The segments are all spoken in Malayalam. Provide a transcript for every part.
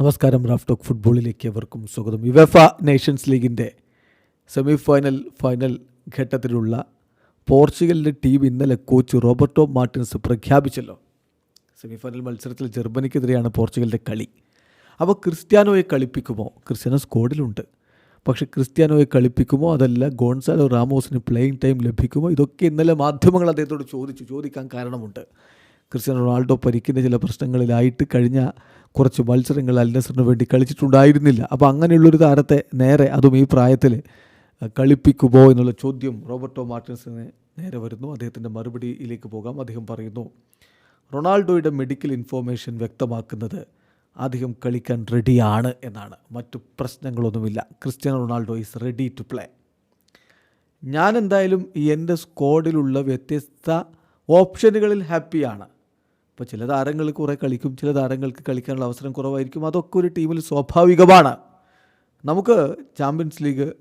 നമസ്കാരം റാഫ് ടോക്ക് ഫുട്ബോളിലേക്ക് അവർക്കും സ്വാഗതം. യുവെഫ നേഷൻസ് ലീഗിന്റെ സെമി ഫൈനൽ ഫൈനൽ ഘട്ടത്തിലുള്ള പോർച്ചുഗലിന്റെ ടീം ഇന്നലെ കോച്ച് റോബർട്ടോ മാർട്ടിൻസ് പ്രഖ്യാപിച്ചല്ലോ. സെമി ഫൈനൽ മത്സരത്തിൽ ജർമ്മനിക്കെതിരെയാണ് പോർച്ചുഗലിന്റെ കളി. അപ്പോൾ ക്രിസ്ത്യാനോയെ കളിപ്പിക്കുമോ? ക്രിസ്ത്യാനോ സ്കോഡിലുണ്ട് പക്ഷേ ക്രിസ്ത്യാനോയെ കളിപ്പിക്കുമോ? അതല്ല ഗോൺസാലോ റാമോസിന് പ്ലേയിങ് ടൈം ലഭിക്കുമോ? ഇതൊക്കെ ഇന്നലെ മാധ്യമങ്ങൾ അദ്ദേഹത്തോട് ചോദിച്ചു. ചോദിക്കാൻ കാരണമുണ്ട്. ക്രിസ്ത്യാനോ റൊണാൾഡോ പരിക്കിന്റെ ചില പ്രശ്നങ്ങളിലായിട്ട് കഴിഞ്ഞ കുറച്ച് മത്സരങ്ങൾ അൽനസറിന് വേണ്ടി കളിച്ചിട്ടുണ്ടായിരുന്നില്ല. അപ്പോൾ അങ്ങനെയുള്ളൊരു താരത്തെ നേരെ അതും ഈ പ്രായത്തിൽ കളിപ്പിക്കുമോ എന്നുള്ള ചോദ്യം റോബർട്ടോ മാർട്ടിൻസിന് നേരെ വരുന്നു. അദ്ദേഹത്തിന്റെ മറുപടിയിലേക്ക് പോകാം. അദ്ദേഹം പറയുന്നു റൊണാൾഡോയുടെ മെഡിക്കൽ ഇൻഫോർമേഷൻ വ്യക്തമാക്കുന്നത് അദ്ദേഹം കളിക്കാൻ റെഡിയാണ് എന്നാണ്. മറ്റു പ്രശ്നങ്ങളൊന്നുമില്ല. Cristiano Ronaldo is ready to play. ഞാൻ എന്തായാലും എന്റെ സ്ക്വാഡിലുള്ള വ്യത്യസ്ത ഓപ്ഷനുകളിൽ ഹാപ്പിയാണ്. ഇപ്പോൾ ചില താരങ്ങൾ കുറേ കളിക്കും ചില താരങ്ങൾക്ക് കളിക്കാനുള്ള അവസരം കുറവായിരിക്കും. അതൊക്കെ ഒരു ടീമിൽ സ്വാഭാവികമാണ്. നമുക്ക് ചാമ്പ്യൻസ് ലീഗ്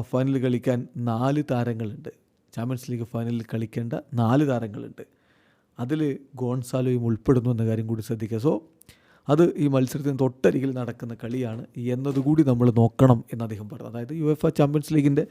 ഫൈനൽ കളിക്കാൻ നാല് താരങ്ങളുണ്ട്. ചാമ്പ്യൻസ് ലീഗ് ഫൈനലിൽ കളിക്കേണ്ട നാല് താരങ്ങളുണ്ട്. അതിൽ ഗോൺസാലോയും ഉൾപ്പെടുന്നു എന്ന കാര്യം കൂടി ശ്രദ്ധിക്കുക. സോ അത് ഈ മത്സരത്തിന് തൊട്ടരികിൽ നടക്കുന്ന കളിയാണ്. എന്നതുകൂടി നമ്മൾ നോക്കണം എന്ന് അദ്ദേഹം പറഞ്ഞു. അതായത് യു എഫ് ചാമ്പ്യൻസ് ലീഗിന്റെ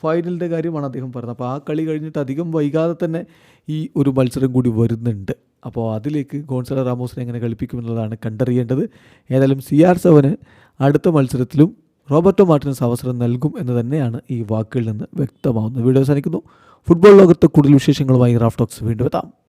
ഫൈനലിന്റെ കാര്യമാണ് അദ്ദേഹം പറഞ്ഞത്. അപ്പോൾ ആ കളി കഴിഞ്ഞിട്ട് അധികം വൈകാതെ തന്നെ ഈ ഒരു മത്സരം കൂടി വരുന്നുണ്ട്. അപ്പോൾ അതിലേക്ക് ഗോൺസല റാമോസിനെ എങ്ങനെ കളിപ്പിക്കുമെന്നുള്ളതാണ് കണ്ടറിയേണ്ടത്. ഏതായാലും സി ആർ സെവന് അടുത്ത മത്സരത്തിലും റോബർട്ടോ മാർട്ടിനസ് അവസരം നൽകും എന്ന് തന്നെയാണ് ഈ വാക്കുകളിൽ നിന്ന് വ്യക്തമാവുന്നത്. വീഡിയോ അവസാനിക്കുന്നു. ഫുട്ബോൾ ലോകത്ത് കൂടുതൽ വിശേഷങ്ങളുമായി റാഫ്റ്റോക്സ് വീണ്ടും എത്താം.